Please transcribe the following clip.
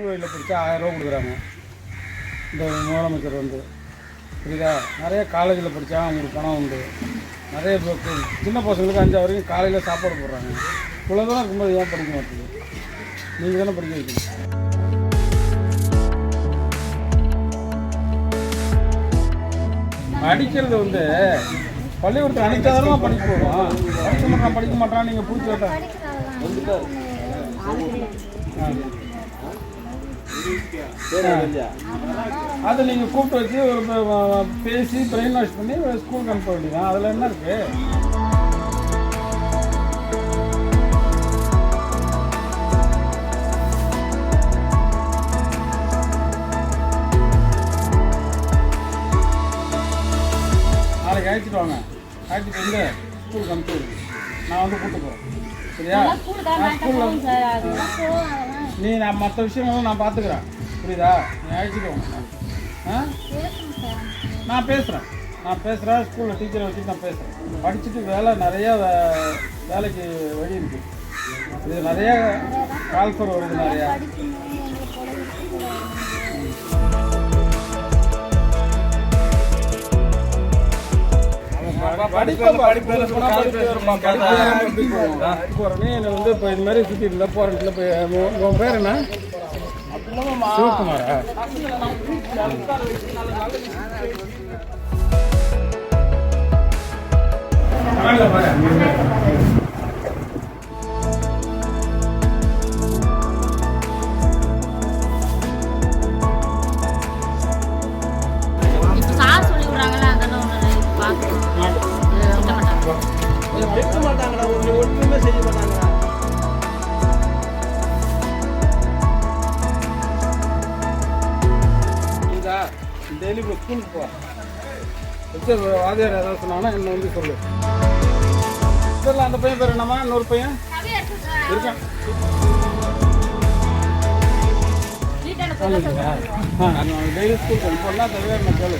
தமிழ் வழியில் படித்தா ஆயிரம் ரூபா கொடுக்குறாங்க. இந்த முதலமைச்சர் வந்து. புரியுதா? நிறைய காலேஜில் படித்தா அவங்களுக்கு பணம் உண்டு. நிறைய சின்ன பசங்களுக்கு அஞ்சு வரைக்கும் காலையில் சாப்பாடு போடுறாங்க. இவ்வளோ தூரம் இருக்கும்போது ஏன் படிக்க மாட்டேங்குது நீங்கள் தானே படிக்க வைக்கணும். படிக்கிறது வந்து பள்ளிக்கூடத்தில் அனைத்தாரமாக படிக்க போகிறோம் படிக்க மாட்டான் படிக்க மாட்டான் நீங்கள் பிடிச்சி விட்டா அதை நீங்கள் கூப்பிட்டு வச்சு ஒரு பேசி பிரெயின் வாஷ் பண்ணி ஸ்கூலுக்கு அனுப்ப வேண்டியதான் அதில் என்ன இருக்கு? நாளைக்கு அழைச்சிட்டு வாங்க. அழைச்சிட்டு வந்து ஸ்கூலுக்கு அனுப்பி விடுங்க. நான் வந்து கூப்பிட்டு போகிறேன் சரியா? நான் ஸ்கூலில் நீ நான் மற்ற விஷயங்களும் நான் பார்த்துக்கிறேன். புரியுதா? நீ அழைச்சிக்கோங்க ஆ? நான் பேசுகிறேன் நான் பேசுகிறேன் ஸ்கூலில் டீச்சரை வச்சு நான் பேசுகிறேன் படிச்சுட்டு வேலை நிறையா வேலைக்கு வழி இருக்குது இது நிறையா கால்ஃபர் வருது நிறையா. போகிறேன் என்னை வந்து இப்போ இது மாதிரி சுற்றி இருந்தால் போகிறேன் போய் உன் பேர் என்ன? சிவகுமாரா? மாட்டாங்க வைக்க மாட்டாங்கடா ஒன்று ஒன்றுமே செய்ய மாட்டாங்கடா இதா டெய்லி ஸ்கூலுக்கு போ. வச்சு வாதியார் ஏதாவது சொன்னாங்கன்னா என்ன வந்து சொல்லு. தெரியல அந்த பையன் பேர் என்னம்மா? இன்னொரு பையன்? இருக்கான் டெய்லி ஸ்கூலுக்கு அனுப்பலாம் தவிர என்ன கேளு.